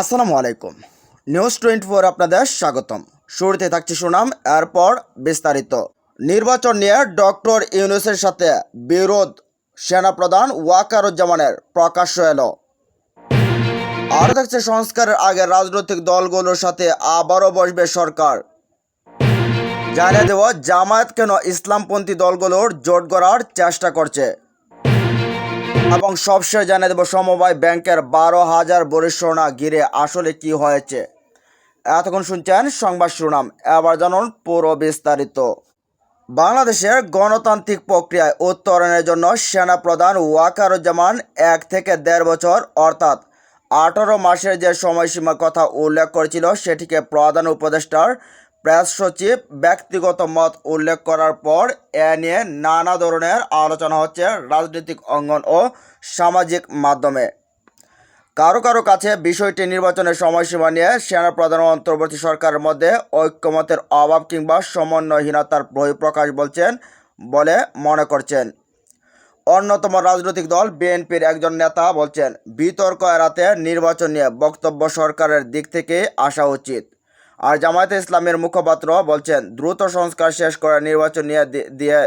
আসসালামু আলাইকুম। News twenty four আপনাদের স্বাগতম। শুরুতে থাকছে সুনাম, এরপর বিস্তারিত। নির্বাচন নিয়ে ডক্টর ইউনুসের সাথে বিরোধ। সেনাপ্রধান ওয়াকারুজ্জামানের প্রকাশ্য এলো। আর থাকছে সংস্কারের আগে রাজনৈতিক দলগুলোর সাথে আবারও বসবে সরকার। জানিয়ে দেব, জামায়াত কেন ইসলামপন্থী দলগুলোর জোট গড়ার চেষ্টা করছে। এবং সবশেষ জানিয়ে দেবো, সমবায় ব্যাংকের বারো হাজার বরিষ্ঠ সোনা আসলে কি হয়েছে? এতক্ষণ শুনছেন সংবাদ শিরোনাম। এবার জানুন পুরো বিস্তারিত। বাংলাদেশের গণতান্ত্রিক প্রক্রিয়ায় উত্তরণের জন্য সেনাপ্রধান ওয়াকারুজ্জামান এক থেকে দেড় বছর, অর্থাৎ আঠারো মাসের যে সময়সীমার কথা উল্লেখ করেছিল, সেটিকে প্রধান উপদেষ্টার প্রেস সচিব ব্যক্তিগত মত উল্লেখ করার পর এ নিয়ে নানা ধরনের আলোচনা হচ্ছে রাজনৈতিক অঙ্গন ও সামাজিক মাধ্যমে। কারও কারও কাছে বিষয়টি নির্বাচনের সময়সীমা নিয়ে সেনাপ্রধান ও অন্তর্বর্তী সরকারের মধ্যে ঐক্যমতের অভাব কিংবা সমন্বয়হীনতার বহিঃপ্রকাশ বলছেন বলে মনে করছেন। অন্যতম রাজনৈতিক দল বিএনপির একজন নেতা বলছেন, বিতর্ক এড়াতে নির্বাচন নিয়ে বক্তব্য সরকারের দিক থেকে আসা উচিত। আর জামায়াতে ইসলামের মুখপাত্র বলছেন, দ্রুত সংস্কার শেষ করে নির্বাচন নিয়ে দিয়ে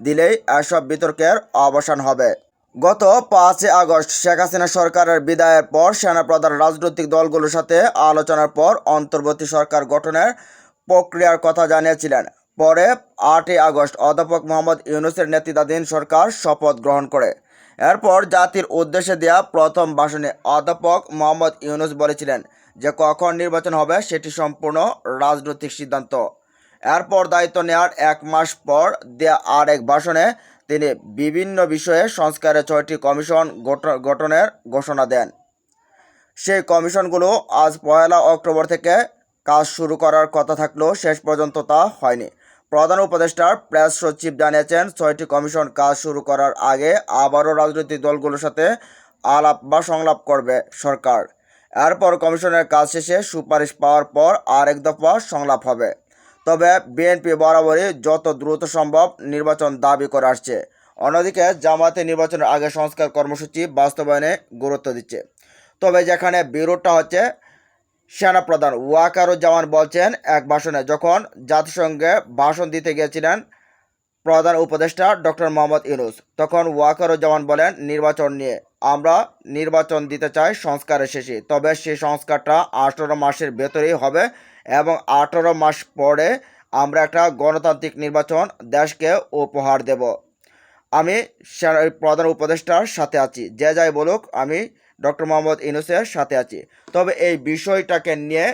দিলেই এসব বিতর্কের অবসান হবে। গত পাঁচই আগস্ট শেখ হাসিনা সরকারের বিদায়ের পর সেনাপ্রধান রাজনৈতিক দলগুলোর সাথে আলোচনার পর অন্তর্বর্তী সরকার গঠনের প্রক্রিয়ার কথা জানিয়েছিলেন। পরে আটই আগস্ট অধ্যাপক মোহাম্মদ ইউনুসের নেতৃত্বাধীন সরকার শপথ গ্রহণ করে। এরপর জাতির উদ্দেশ্যে দেওয়া প্রথম ভাষণে অধ্যাপক মোহাম্মদ ইউনুস বলেছিলেন যে কখন নির্বাচন হবে সেটি সম্পূর্ণ রাজনৈতিক সিদ্ধান্ত। এরপর দায়িত্ব নেওয়ার এক মাস পর দেয়া আর এক ভাষণে তিনি বিভিন্ন বিষয়ে সংস্কারের ছয়টি কমিশন গঠনের ঘোষণা দেন। সেই কমিশনগুলো আজ পয়লা অক্টোবর থেকে কাজ শুরু করার কথা থাকলেও শেষ পর্যন্ত তা হয়নি। প্রধান উপদেষ্টার প্রেস সচিব জানিয়েছেন, ছয়টি কমিশন কাজ শুরু করার আগে আবারও রাজনৈতিক দলগুলোর সাথে আলাপ বা সংলাপ করবে সরকার। এরপর কমিশনের কাজ শেষে সুপারিশ পাওয়ার পর আরেক দফা সংলাপ হবে। তবে বিএনপি বরাবরই যত দ্রুত সম্ভব নির্বাচন দাবি করে আসছে। অন্যদিকে জামাতে নির্বাচনের আগে সংস্কার কর্মসূচি বাস্তবায়নে গুরুত্ব দিচ্ছে। তবে যেখানে বিরোধটা হচ্ছে, সেনাপ্রধান ওয়াকারুজ্জামান বলছেন, এক ভাষণে যখন জাতিসংঘে ভাষণ দিতে গিয়েছিলেন প্রধান উপদেষ্টা ডক্টর মোহাম্মদ ইউনুস। তখন ওয়াকারুজ্জামান বলেন, নির্বাচন নিয়ে। আমরা নির্বাচন দিতে চাই সংস্কারের শেষে, তবে সেই সংস্কারটা আঠারো মাসের ভেতরেই হবে এবং আঠারো মাস পরে আমরা একটা গণতান্ত্রিক নির্বাচন দেশকে উপহার দেব। আমি প্রধান উপদেষ্টার সাথে আছি। যে যাই বলুক, আমি ডক্টর মোহাম্মদ ইউনুসের সাথে আছি। তবে এই বিষয়টাকে নিয়ে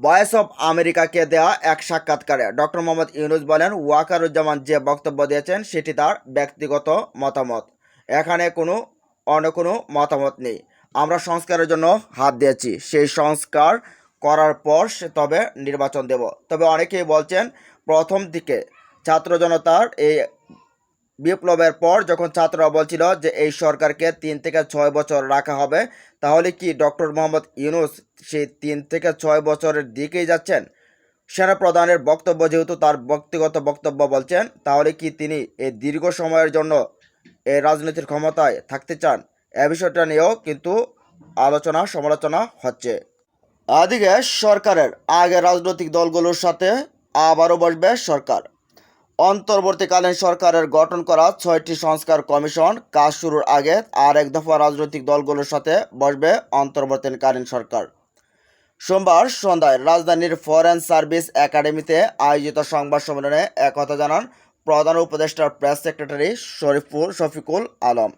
ভয়েস অফ আমেরিকাকে দেওয়া এক সাক্ষাৎকারে ডক্টর মোহাম্মদ ইউনুস বলেন, ওয়াকারুজ্জামান যে বক্তব্য দিয়েছেন, সেটি তার ব্যক্তিগত মতামত। এখানে কোনো অন্য কোনো মতামত নেই। আমরা সংস্কারের জন্য হাত দিয়েছি। সেই সংস্কার করার পর সে তবে নির্বাচন দেব। তবে অনেকেই বলছেন, প্রথম দিকে ছাত্র জনতার এই বিপ্লবের পর যখন ছাত্ররা বলছিল যে এই সরকারকে তিন থেকে ছয় বছর রাখা হবে, তাহলে কি ডক্টর মোহাম্মদ ইউনুস সেই তিন থেকে ছয় বছরের দিকেই যাচ্ছেন? সেনাপ্রধানের বক্তব্য যেহেতু তার ব্যক্তিগত বক্তব্য বলছেন, তাহলে কি তিনি এই দীর্ঘ সময়ের জন্য এই রাজনীতির ক্ষমতায় থাকতে চান? এ বিষয়টা নিয়েও কিন্তু আলোচনা, সমালোচনা হচ্ছে। আদিকে সরকারের আগে রাজনৈতিক দলগুলোর সাথে আবারও বসবে সরকার। অন্তর্বর্তীকালীন সরকারের গঠন করা ছয়টি সংস্কার কমিশন কাজ শুরুর আগে আর এক দফা রাজনৈতিক দলগুলোর সাথে বসবে অন্তর্বর্তীকালীন সরকার। সোমবার সন্ধ্যায় রাজধানীর ফরেন সার্ভিস একাডেমিতে আয়োজিত সংবাদ সম্মেলনে একথা জানান প্রধান উপদেষ্টার প্রেস সেক্রেটারি শরীফুল শফিকুল আলম।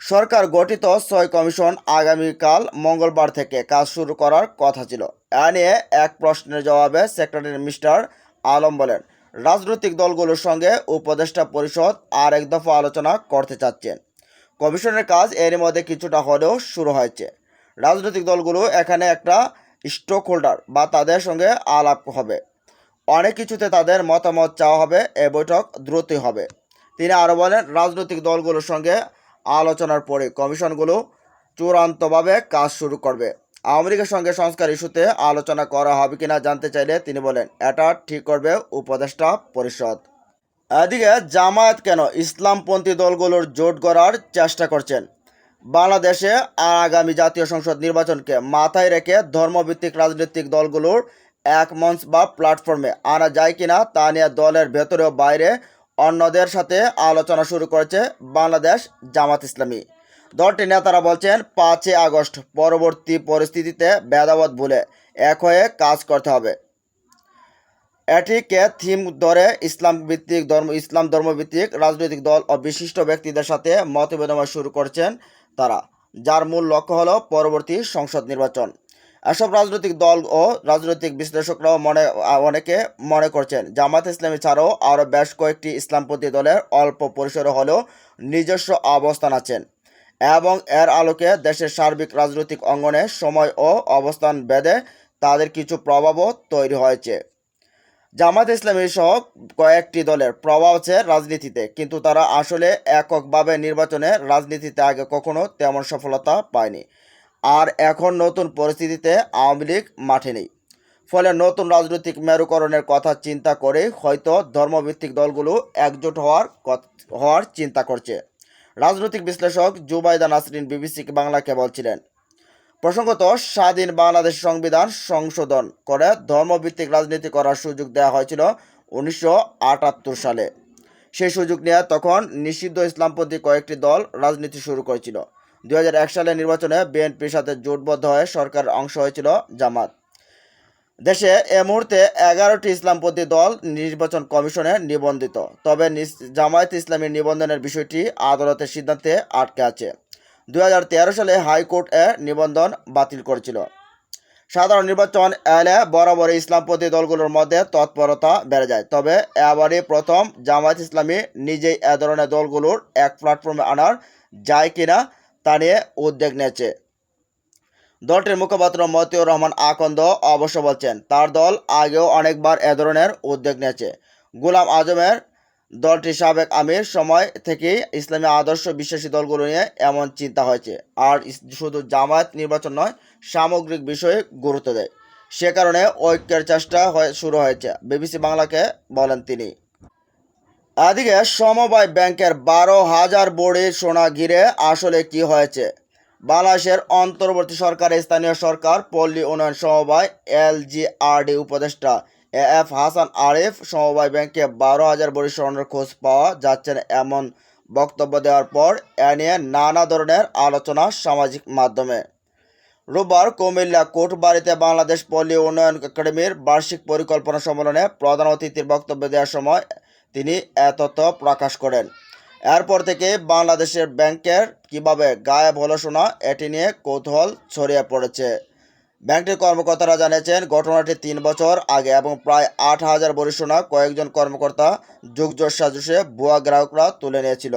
সরকার গঠিত ছয় কমিশন আগামীকাল মঙ্গলবার থেকে কাজ শুরু করার কথা ছিল। এ নিয়ে এক প্রশ্নের জবাবে সেক্রেটারি মিস্টার আলম বলেন রাজনৈতিক দলগুলোর সঙ্গে উপদেষ্টা পরিষদ আর এক দফা আলোচনা করতে চাচ্ছেন। কমিশনের কাজ এর মধ্যে কিছুটা হলেও শুরু হয়েছে। রাজনৈতিক দলগুলো এখানে একটা স্টক হোল্ডার বা তাদের সঙ্গে আলাপ হবে। অনেক কিছুতে তাদের মতামত চাওয়া হবে, এ বৈঠক দ্রুতই হবে। তিনি আরও বলেন, রাজনৈতিক দলগুলোর সঙ্গে আলোচনার পরে কমিশনগুলো চূড়ান্তভাবে কাজ শুরু করবে। লীগের সঙ্গে সংস্কার ইস্যুতে আলোচনা করা হবে কিনা জানতে চাইলে তিনি বলেন, এটা ঠিক করবে উপদেষ্টা পরিষদ। এদিকে জামায়াত কেন ইসলামপন্থী দলগুলোর জোট গড়ার চেষ্টা করছেন? বাংলাদেশে আগামী জাতীয় সংসদ নির্বাচনকে মাথায় রেখে ধর্মভিত্তিক রাজনৈতিক দলগুলোর এক মঞ্চ বা প্ল্যাটফর্মে আনা যায় কিনা তা নিয়ে দলের ভেতরে ও বাইরে অন্যদের সাথে আলোচনা শুরু করেছে বাংলাদেশ জামাত ইসলামী। দলটির নেতারা বলছেন, পাঁচই আগস্ট পরবর্তী পরিস্থিতিতে ভেদাভেদ ভুলে এক হয়ে কাজ করতে হবে। এটিকে থিম ধরে ইসলাম ভিত্তিক ধর্ম, ইসলাম ধর্মভিত্তিক রাজনৈতিক দল ও বিশিষ্ট ব্যক্তিদের সাথে মত বিনিময় শুরু করছেন তারা, যার মূল লক্ষ্য হলো পরবর্তী সংসদ নির্বাচন। এসব রাজনৈতিক দল ও রাজনৈতিক বিশ্লেষকরাও মনে, অনেকে মনে করছেন, জামাত ইসলামী ছাড়াও আরও বেশ কয়েকটি ইসলামপন্থী দলের অল্প পরিসরে হলেও নিজস্ব অবস্থান আছেন। এবং এর আলোকে দেশের সার্বিক রাজনৈতিক অঙ্গনে সময় ও অবস্থান ভেদে তাদের কিছু প্রভাবও তৈরি হয়েছে। জামাত ইসলামী সহ কয়েকটি দলের প্রভাব আছে রাজনীতিতে, কিন্তু তারা আসলে এককভাবে নির্বাচনে রাজনীতিতে আগে কখনো তেমন সফলতা পায়নি আর এখন নতুন পরিস্থিতিতে আওয়ামী লীগ মাঠে নেই। ফলে নতুন রাজনৈতিক মেরুকরণের কথা চিন্তা করে হয়তো ধর্মভিত্তিক দলগুলো একজোট হওয়ার হওয়ার চিন্তা করছে। রাজনৈতিক বিশ্লেষক জুবাইদা নাসরিন বিবিসি বাংলাকে বলছিলেন, প্রসঙ্গত স্বাধীন বাংলাদেশ সংবিধান সংশোধন করে ধর্মভিত্তিক রাজনীতি করার সুযোগ দেওয়া হয়েছিল উনিশশো আটাত্তর সালে। সেই সুযোগ নিয়ে তখন নিষিদ্ধ ইসলামপন্থী কয়েকটি দল রাজনীতি শুরু করেছিল। দুই সালে নির্বাচনে বিএনপির সাথে জোটবদ্ধ হয়ে সরকারের অংশ হয়েছিল জামাত। দেশে এ মুহূর্তে এগারোটি ইসলামপন্থী দল নির্বাচন কমিশনে নিবন্ধিত। তবে জামায়াত ইসলামীর নিবন্ধনের বিষয়টি আদালতের সিদ্ধান্তে আটকে আছে। দু হাজার তেরো সালে হাইকোর্ট এ নিবন্ধন বাতিল করেছিল। সাধারণ নির্বাচন এলে বরাবর ইসলামপন্থী দলগুলোর মধ্যে তৎপরতা বেড়ে যায়। তবে এবারই প্রথম জামায়াত ইসলামী নিজেই এ ধরনের দলগুলোর এক প্ল্যাটফর্মে আনার যায় কিনা তা নিয়ে উদ্যোগ নিয়েছে দলটির মুখপাত্র মতিউর রহমান আকন্দ অবশ্য বলছেন, তার দল আগেও অনেকবার এ ধরনের উদ্যোগ নিয়েছে। গুলাম আজমের দলটির সাবেক আমির, সময় থেকেই ইসলামী আদর্শ বিশ্বাসী দলগুলো নিয়ে এমন চিন্তা হয়েছে। আর শুধু জামায়াত নির্বাচন নয়, সামগ্রিক বিষয়ে গুরুত্ব দেয়। সে কারণে ঐক্যের চেষ্টা হয়ে, শুরু হয়েছে। বিবিসি বাংলাকে বলেন তিনি। এদিকে সমবায় ব্যাংকের বারো হাজার বড়ি সোনা ঘিরে আসলে কি হয়েছে? বাংলাদেশের অন্তর্বর্তী সরকারের স্থানীয় সরকার, পল্লী উন্নয়ন সমবায়, এলজিআরডি উপদেষ্টা এ এফ হাসান আরিফ, সমবায় ব্যাংকে বারো হাজার বড়ি স্বর্ণের খোঁজ পাওয়া যাচ্ছে না এমন বক্তব্য দেওয়ার পর এ নিয়ে নানা ধরনের আলোচনা সামাজিক মাধ্যমে। রোববার কুমিল্লা কোটবাড়িতে বাংলাদেশ পল্লী উন্নয়ন একাডেমির বার্ষিক পরিকল্পনা সম্মেলনে প্রধান অতিথির বক্তব্য দেওয়ার সময় তিনি এ তথ্য প্রকাশ করেন। এরপর থেকে বাংলাদেশের ব্যাংকের কীভাবে গায়েব হলো শোনা এটি নিয়ে কৌতূহল ছড়িয়ে পড়েছে। ব্যাংকটির কর্মকর্তারা জানিয়েছেন, ঘটনাটি তিন বছর আগে এবং প্রায় আট হাজার বরিশোনা কয়েকজন কর্মকর্তা যুগজোর সাজুষে ভুয়া গ্রাহকরা তুলে নিয়েছিল।